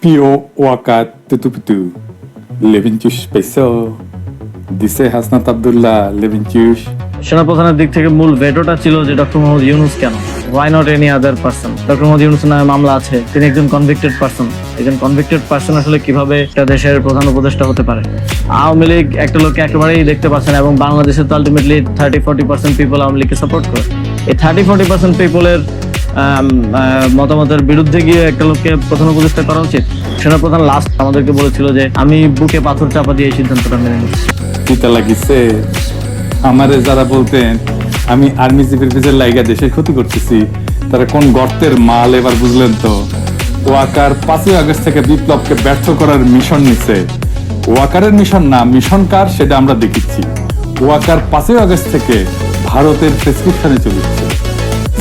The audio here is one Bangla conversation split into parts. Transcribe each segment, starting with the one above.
Pio Waka Tutuputu. Levintius Peso. Dice Hasnat Abdullah Levintius. সেনাপ্রধানের দিক থেকে মূল ভেটোটা ছিল যে ডক্টর মোহাম্মদ ইউনুস কেন? Why not any other person doctor Mohammad Yunus নামে মামলা আছে। তিনি একজন কনভিক্টেড পার্সন একজন কনভিক্টেড পার্সন আসলে কীভাবে একটা দেশের প্রধান উপদেষ্টা হতে পারে? আওয়ামী লীগ একটা লোককে একেবারেই দেখতে পাচ্ছেন এবং বাংলাদেশে তো ultimately thirty forty percent people Awami লীগকে সাপোর্ট করে। এই থার্টি ফোর্টি পার্সেন্ট পিপলের মতামতের বিরুদ্ধে গিয়ে একটা লোককে প্রধান উপদেষ্টা করা উচিত। সেনাপ্রধান লাস্ট আমাদেরকে বলেছিল যে, আমি বুকে পাথর চাপা দিয়ে এই সিদ্ধান্তটা মেনে নিচ্ছি। কিতা লাগিছে, আমারে যারা বলতেন, আমি আর্মি চিফের পিছের লাইগা দেশের ক্ষতি করতেছি, তারা কোন গর্তের মাল এবার বুঝলেন তো? ওয়াকার পাঁচই আগস্ট থেকে বিপ্লবকে ব্যর্থ করার মিশন নিছে। ওয়াকারের মিশন না মিশন কার সেটা আমরা দেখিচ্ছি। ওয়াকার পাঁচই আগস্ট থেকে ভারতের প্রেসক্রিপশনে চলেছে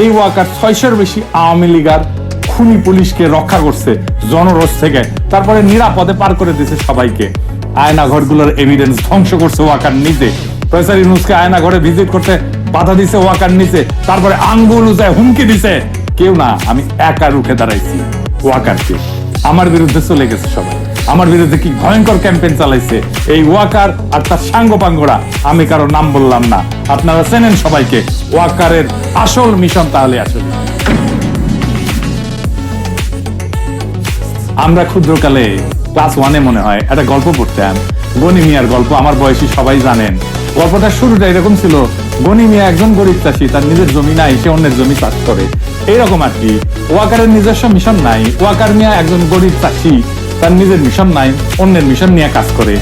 এই ওয়াকার ছয়শোর বেশি আওয়ামী লীগার খুনি পুলিশকে রক্ষা করছে জনরোষ থেকে। তারপরে নিরাপদে পার করে দিয়েছে সবাইকে। আয়না ঘরগুলোর এভিডেন্স ধ্বংস করছে ওয়াকার নিজে। প্রফেসর ইউনুসকে আয়না ঘরে ভিজিট করতে বাধা দিছে ওয়াকার নিচে তারপরে আঙ্গুল উজায় হুমকি দিছে। কেউ না, আমি একা রুখে দাঁড়াইছি ওয়াকারকে। আমার বিরুদ্ধে চলে গেছে সবাই। আমার বিরুদ্ধে কি ভয়ঙ্কর ক্যাম্পেইন চালাইছে? এই ওয়াকার আর তার সাঙ্গ পাঙ্গরা, আমি কারও নাম বললাম না। আপনারা চেনেন সবাইকে, ওয়াকারের আসল মিশন তাহলে আসলে আমরা ক্ষুদ্রকালে ক্লাস ওয়ানে মনে হয় একটা গল্প পড়তাম গনি মিয়ার গল্প, আমার বয়সী সবাই জানেন। গল্পটার শুরুটা এরকম ছিল, গনি মিয়া একজন গরিব চাষি, তার নিজের জমি নাই, সে অন্যের জমি চাষ করে। এইরকম আর কি, ওয়াকারের নিজস্ব মিশন নাই, ওয়াকার মিয়া একজন গরিব চাষি তার নিজের মিশন নাই, অন্যের মিশন নিয়ে কাজ করে।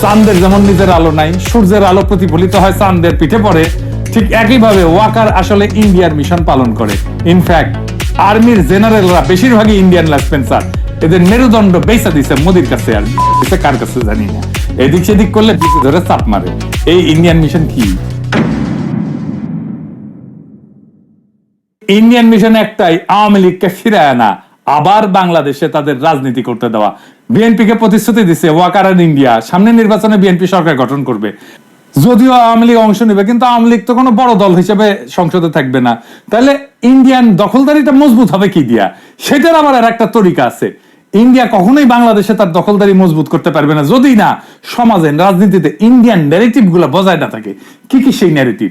চাঁদের যেমন নিজের আলো নাই, সূর্যের আলো প্রতিফলিত হয় চাঁদের পিঠে পড়ে। ঠিক একইভাবে ওয়াকার আসলে ইন্ডিয়ার মিশন পালন করে। ইনফ্যাক্ট আর্মির জেনারেলরা বেশিরভাগই ইন্ডিয়ান লেসপেন্সার এদের মেরুদণ্ড বেসা দিছে মোদির কাছে আর দিছে কার কাছে জানি না। এদিক সেদিক করলে পিছু ধরে চাপ মারে। এই ইন্ডিয়ান মিশন কি? ইন্ডিয়ান মিশন একটাই, আওয়ামী লীগকে ফিরায় আনা। আবার বাংলাদেশে তাদের রাজনীতি করতে দেওয়া। বিএনপি কে প্রতিশ্রুতি দিছে, ওয়াকার ইন্ডিয়া। সামনে নির্বাচনে বিএনপি সরকার গঠন করবে। যদিও আওয়ামী লীগ অংশ নেবে, কিন্তু আওয়ামী লীগ তো কোনো বড় দল হিসেবে সংসদে থাকবে না। তাহলে ইন্ডিয়ান দখলদারিটা মজবুত হবে কি দিয়া? সেটার আবার আর একটা তরিকা আছে। ইন্ডিয়া কখনোই বাংলাদেশে তার দখলদারি মজবুত করতে পারবে না। যদি না, সমাজে, রাজনীতিতে ইন্ডিয়ান ন্যারেটিভগুলা বজায় না থাকে, কি কি সেই ন্যারেটিভ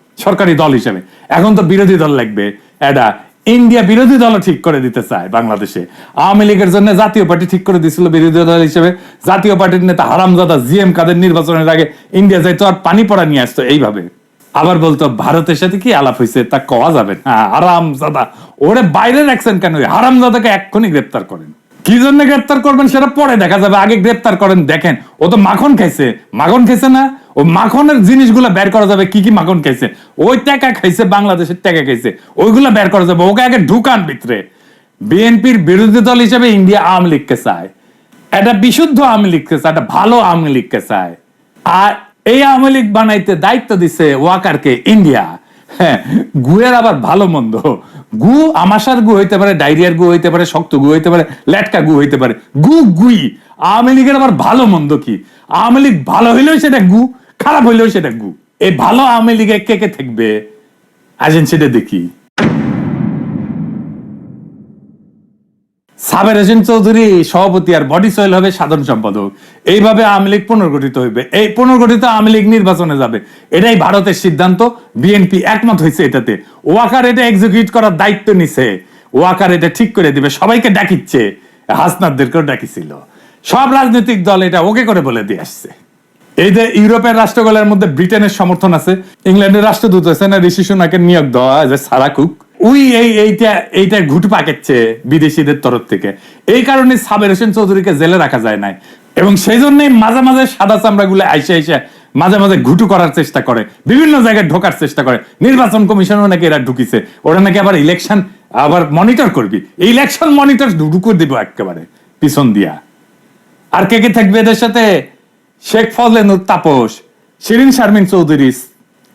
সরকারি দল হিসেবে। এখন তো বিরোধী দল লাগবে। এটা ইন্ডিয়া বিরোধী দল ঠিক করে দিতে চায় বাংলাদেশে। আওয়ামী লীগের জন্য জাতীয় পার্টি ঠিক করে দিছিল বিরোধী দল হিসেবে। জাতীয় পার্টির নেতা হারামজাদা জি এম কাদের নির্বাচনের আগে ইন্ডিয়া যাইতো আর পানি পড়া নিয়ে আসতো এইভাবে। আবার বলতো, ভারতের সাথে কি আলাপ হয়েছে তা কওয়া যাবে না। হারামজাদা, ওরে বাইরে রাখছেন কেন? হারামজাদাকে এক্ষুনি গ্রেপ্তার করেন। কি জন্য গ্রেপ্তার করবেন সেটা পরে দেখা যাবে। আগে গ্রেপ্তার করেন, দেখেন, ও তো মাখন খাইছে। মাখন খাইছে না? ও মাখনের জিনিসগুলো বের করা যাবে, কি কি মাখন খাইছে? ওই টাকা খাইছে, বাংলাদেশের টাকা খাইছে, ওইগুলো বের করা যাবে, ওকে আগে ঢুকান ভিতরে। বিএনপির বিরোধী দল হিসেবে ইন্ডিয়া আওয়ামী লীগকে চায়। একটা বিশুদ্ধ আওয়ামী লীগকে চায় একটা ভালো আওয়ামী লীগকে চায়। আর এই আওয়ামী লীগ বানাইতে দায়িত্ব দিছে ওয়াকারকে, ইন্ডিয়া। হ্যাঁ গুয়ের আবার ভালো মন্দ। গু আমাশার গু হইতে পারে, ডায়রিয়ার গু হইতে পারে, শক্ত গু হইতে পারে, লেটকা গু হইতে পারে। গু গুই। আওয়ামী লীগের আবার ভালো মন্দ কি? আওয়ামী লীগ ভালো হইলেও সেটা গু। খারাপ হইলেও সেটা গু এই ভালো আওয়ামী লীগে কে কে থাকবে, আসেন সেটা দেখি। সাবের হোসেন চৌধুরী, সভাপতি আর বডি সয়েল হবে সাধারণ সম্পাদক। এইভাবে আওয়ামী লীগ পুনর্গঠিত হইবে। এই পুনর্গঠিত আওয়ামী লীগ নির্বাচনে যাবে। এটাই ভারতের সিদ্ধান্ত। বিএনপি একমত হয়েছে এটাতে। ওয়াকার এটা এক্সিকিউট করার দায়িত্ব নিছে। ওয়াকার এটা ঠিক করে দিবে। সবাইকে ডাকিচ্ছে। হাসনাদদেরকেও ডাকিছিল। সব রাজনৈতিক দল এটা ওকে করে বলে দিয়ে আসছে। এই যে ইউরোপের রাষ্ট্রগুলোর মধ্যে ব্রিটেনের সমর্থন আছে, ইংল্যান্ডের রাষ্ট্রদূত আছে না, ঋষি সোনাকে নিয়োগ দেওয়া যে সারা কুক। উই এই, এইটা এইটা ঘুট পাকেচ্ছে বিদেশিদের তরফ থেকে। এই কারণে সাবের হোসেন চৌধুরীকে জেলে রাখা যায় নাই। এবং সেই জন্যই মাঝে মাঝে সাদা চামড়া গুলো আইসে আইসে মাঝে মাঝে ঘুটু করার চেষ্টা করে, বিভিন্ন জায়গায় ঢোকার চেষ্টা করে। নির্বাচন কমিশনও নাকি এরা ঢুকিছে। ওরা নাকি আবার ইলেকশন আবার মনিটর করবি। ইলেকশন মনিটর ঢুকুর দিব একেবারে, পিছন দিয়া। আর কে কে থাকবে এদের সাথে? শেখ ফজলে নূর তাপস শিরিন শারমিন চৌধুরী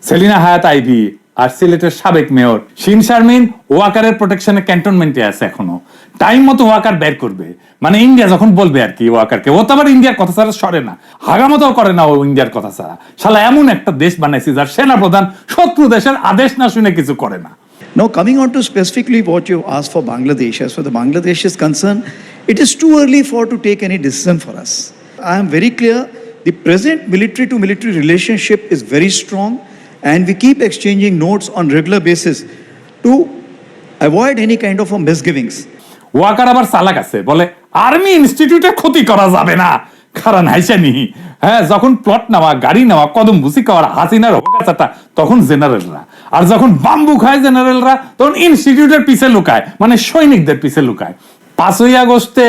সেলিনা হায়াত আইভি আর সিলেটের সাবেক মেয়র। শিন শারমিন ওয়াকারের প্রোটেকশনে ক্যান্টনমেন্টে আছে এখনও। টাইম মতো ওয়াকার বের করবে। মানে ইন্ডিয়া যখন বলবে আর কি ওয়াকারকে ও তো আবার ইন্ডিয়ার কথা ছাড়া সরে না। হাগামতো করে না ও ইন্ডিয়ার কথা ছাড়া। শালা এমন একটা দেশ বানাইছে যার সেনা প্রধান শত্রু দেশের আদেশ না শুনে কিছু করে না। Now, coming on to specifically what you asked for Bangladesh, as far as Bangladesh is concerned, it is too early for to take any decision for us. I am very clear the present military to military relationship is very strong, and we keep exchanging notes on regular basis to avoid any kind of a misgivings. Waker আবার চালাক আছে বলে আর্মি ইনস্টিটিউটে ক্ষতি করা যাবে না। কারণ হাইসানি হ্যাঁ যখন প্লট নেওয়া গাড়ি নেওয়া কদম বুসি খাওয়ার হাসিনার হোকাচাটা তখন জেনারেলরা। আর যখন বাম্বু খায় জেনারেলরা তখন ইনস্টিটিউটের পিছে লুকায় মানে সৈনিকদের পিছে লুকায়। পাঁচই আগস্টে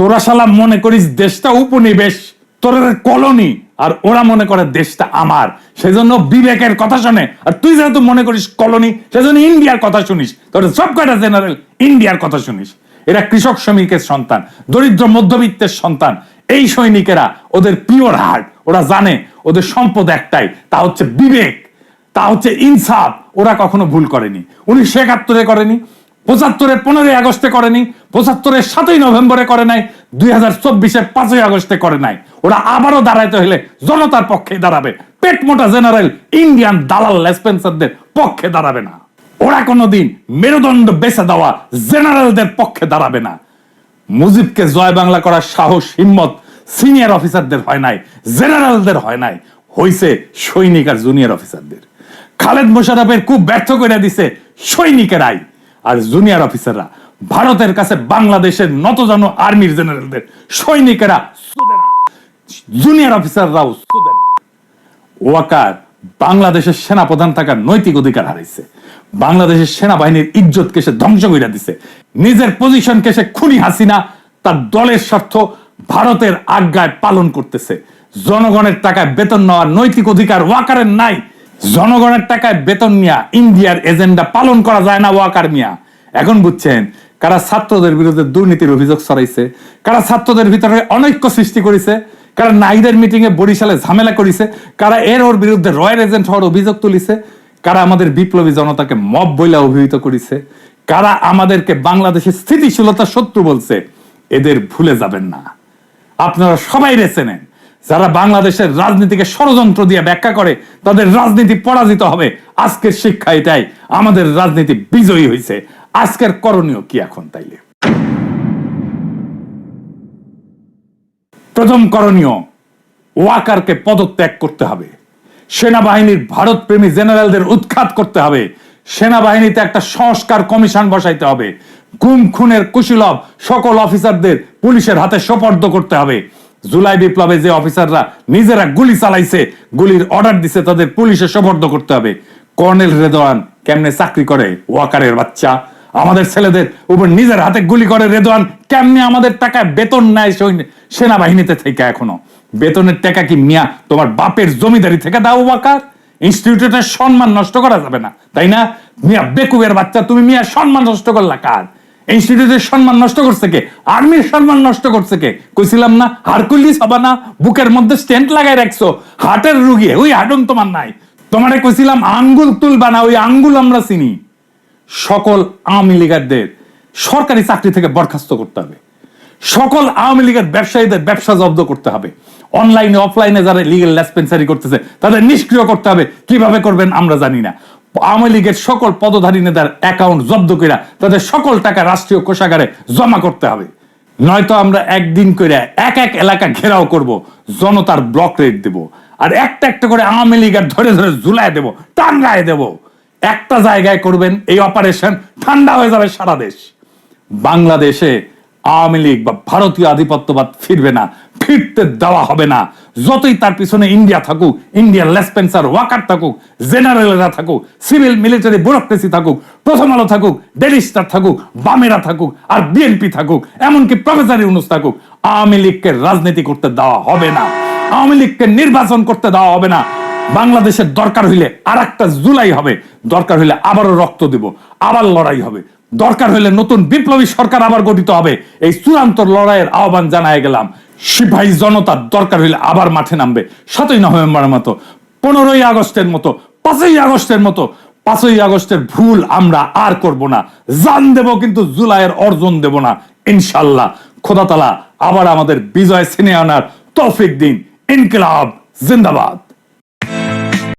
তোরা শালা মনে করিস দেশটা উপনিবেশ, তোরা কলোনি, আর ওরা মনে করে দেশটা আমার। সেজন্য বিবেকের কথা শোনে। আর তুই যেহেতু মনে করিস কলোনি, সেজন্য ইন্ডিয়ার কথা শুনিস। তোর সব কয়টা জেনারেল ইন্ডিয়ার কথা শুনিস। এরা কৃষক শ্রমিকের সন্তান, দরিদ্র মধ্যবিত্তের সন্তান। এই সৈনিকেরা ওদের পিওর হার্ট ওরা জানে ওদের সম্পদ একটাই, তা হচ্ছে বিবেক, তা হচ্ছে ইনসাফ। ওরা কখনো ভুল করেনি। উনিশশো একাত্তরে করেনি পঁচাত্তরের পনেরোই আগস্টে করেনি পঁচাত্তরের সাতই নভেম্বরে করে নাই, দুই হাজার চব্বিশের পাঁচই আগস্টে করে নাই। ওরা আবারও দাঁড়াইতে হলে জনতার পক্ষে দাঁড়াবে। পেট মোটা জেনারেল, ইন্ডিয়ান দালাল লেসপেন্সারদের পক্ষে দাঁড়াবে না। ওরা কোনোদিন মেরুদণ্ড বেছে দেওয়া জেনারেলদের পক্ষে দাঁড়াবে না। মুজিবকে জয় বাংলা করার সাহস, হিম্মত সিনিয়র অফিসারদের হয় নাই, জেনারেলদের হয় নাই, হইছে সৈনিক আর জুনিয়র অফিসারদের। খালেদ মোশারফের খুব ব্যর্থ করে দিছে সৈনিকের সৈনিকেরাই। আর জুনিয়র অফিসাররা ভারতের কাছে বাংলাদেশের নতজানু আর্মির জেনারেলদের সৈনিকেরা জুনিয়র অফিসাররাও ওয়াকার, বাংলাদেশের সেনাপ্রধান থাকার নৈতিক অধিকার হারাইছে। বাংলাদেশের সেনাবাহিনীর ইজ্জতকে সে ধ্বংস করে দিছে। নিজের পজিশনকে সে খুনি হাসিনা, তার দলের স্বার্থ ভারতের আজ্ঞায় পালন করতেছে। জনগণের টাকায় বেতন নেওয়ার নৈতিক অধিকার ওয়াকারের নাই। জনগণের টাকায় বেতন নিয়া ইন্ডিয়ার এজেন্ডা পালন করা যায় না, ওয়াকার মিয়া। এখন বুঝছেন, কারা ছাত্রদের বিরুদ্ধে দুর্নীতির অভিযোগ ছড়াইছে, কারা ছাত্রদের ভিতরে অনৈক্য সৃষ্টি করেছে, কারা নাইদের মিটিং এ বরিশালে ঝামেলা করেছে, কারা এর ওর বিরুদ্ধে রয়্যাল এজেন্ট হওয়ার অভিযোগ তুলিছে, কারা আমাদের বিপ্লবী জনতাকে মব বইলা অভিহিত করেছে, কারা আমাদেরকে বাংলাদেশের স্থিতিশীলতা শত্রু বলছে, এদের ভুলে যাবেন না। আপনারা সবাই রেছে নেন যারা বাংলাদেশের রাজনীতিকে ষড়যন্ত্র দিয়ে ব্যাখ্যা করে, তাদের রাজনীতি পরাজিত হবে। আজকের শিক্ষা এটাই। আমাদের রাজনীতি বিজয়ী হয়েছে আজকের করণীয় কি এখন তাইলে? প্রথম করণীয়, ওয়াকারকে পদত্যাগ করতে হবে। সেনাবাহিনীর ভারত প্রেমী জেনারেলদের উৎখাত করতে হবে। সেনাবাহিনীতে একটা সংস্কার কমিশন বসাইতে হবে। গুম খুনের কুশীলভ সকল অফিসারদের পুলিশের হাতে সোপর্দ করতে হবে। জুলাই বিপ্লবে যে অফিসাররা নিজেরা গুলি চালাইছে, গুলির অর্ডার দিছে, তাদের পুলিশে সোপর্দ করতে হবে। কর্নেল রেদওয়ান কেমনে চাকরি করে? ওয়াকারের বাচ্চা। আমাদের ছেলেদের উপর নিজের হাতে গুলি করে রেদওয়ান কেমনে আমাদের টাকায় বেতন নেয় সৈন্য- সেনাবাহিনীতে থেকে এখনও? বেতনের টাকা কি মিয়া তোমার বাপের জমিদারি থেকে দাও, ওয়াকার? ইনস্টিটিউটের সম্মান নষ্ট করা যাবে না, তাই না? মিয়া বেকুবের বাচ্চা, তুমি মিয়া সম্মান নষ্ট করলা কার? ইনস্টিটিউটের সম্মান নষ্ট করছে কে? আর্মির সম্মান নষ্ট করছে কে? কইছিলাম না হারকুলিস হবা না, বুকের মধ্যে স্টেন্ট লাগাই রাখছো, হার্টের রুগী, ওই হাডুম তোমার নাই। তোমারে কইছিলাম, আঙ্গুল তুলবা না, ওই আঙ্গুল আমরা চিনি। সকল আওয়ামী লীগারদের, সরকারি চাকরি থেকে বরখাস্ত করতে হবে। সকল আওয়ামী লীগের ব্যবসায়ীদের ব্যবসা জব্দ করতে হবে। অনলাইনে অফলাইনে যারা লিগেল লেসপেন্সারি করতেছে, তাদের নিষ্ক্রিয় করতে হবে। কীভাবে করবেন আমরা জানি না। আওয়ামী লীগের সকল পদধারী নেতার অ্যাকাউন্ট জব্দ করে তাদের সকল টাকা রাষ্ট্রীয় কোষাগারে জমা করতে হবে। নয়তো আমরা একদিন করে এক এক এলাকা ঘেরাও করব, জনতার ব্লক রেট দেব আর একটা একটা করে আওয়ামী লীগের ধরে ধরে ঝুলায় দেব, টাঙ্গায় দেব। একটা জায়গায় করবেন এই অপারেশন ঠান্ডা হয়ে যাবে সারা দেশ। বাংলাদেশে আওয়ামী লীগ বা ভারতীয় আধিপত্যবাদ ফিরবে না, ফিরতে দেওয়া হবে না। যতই তার পিছনে ইন্ডিয়া থাকুক, ইন্ডিয়ান লেসপেন্সার, ওয়াকার থাকুক, জেনারেলরা থাকুক, সিভিল মিলিটারি ব্যুরোক্রেসি থাকুক, প্রথম আলো থাকুক ডেলি স্টার থাকুক, বামেরা থাকুক আর বিএনপি থাকুক, এমনকি প্রফেসর ইউনুস থাকুক, আওয়ামী লীগকে রাজনীতি করতে দেওয়া হবে না। আওয়ামী লীগকে নির্বাচন করতে দেওয়া হবে না। বাংলাদেশের দরকার হইলে আর একটা জুলাই হবে। দরকার হইলে আবারও রক্ত দিব, আবার লড়াই হবে। দরকার হইলে নতুন বিপ্লবী সরকার আবার গঠিত হবে। এই চূড়ান্ত লড়াইয়ের আহ্বান জানায় গেলাম। সিপাহী জনতার দরকার হইলে আবার মাঠে নামবে। সাতই নভেম্বরের মতো, পনেরোই আগস্টের মতো, পাঁচই আগস্টের মতো, পাঁচই আগস্টের ভুল আমরা আর করব না। জান দেব কিন্তু জুলাইয়ের অর্জন দেব না, ইনশাল্লাহ। খোদা তালা আবার আমাদের বিজয় সিনে আনার তৌফিক দিন। ইনকিলাব, জিন্দাবাদ।